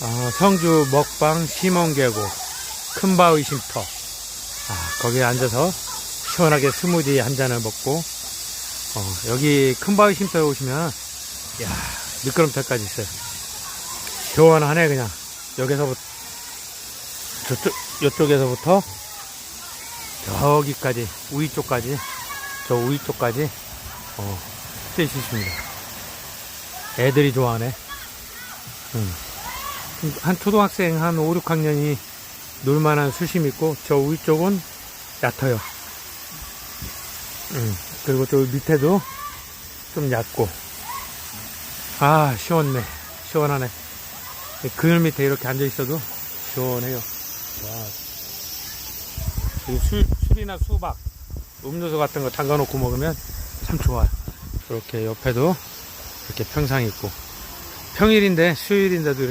어, 성주 먹방 심원계곡 큰바위 쉼터. 아, 거기에 앉아서 시원하게 스무디 한 잔을 먹고 어, 여기 큰바위 쉼터에 오시면 야 미끄럼틀까지 있어요. 시원하네 그냥. 여기서부터 저쪽 이쪽에서부터 저기까지 우이 쪽까지 저 우이 쪽까지 어, 뜰수 있습니다. 애들이 좋아하네. 음. 한 초등학생 한 5, 6학년이 놀만한 수심 있고 저 위쪽은 얕아요. 음, 그리고 저 밑에도 좀 얕고 아 시원네 시원하네 그늘 밑에 이렇게 앉아 있어도 시원해요. 와. 이 술, 술이나 수박 음료수 같은 거 담가 놓고 먹으면 참 좋아요. 이렇게 옆에도 이렇게 평상이 있고 평일인데 수요일인데도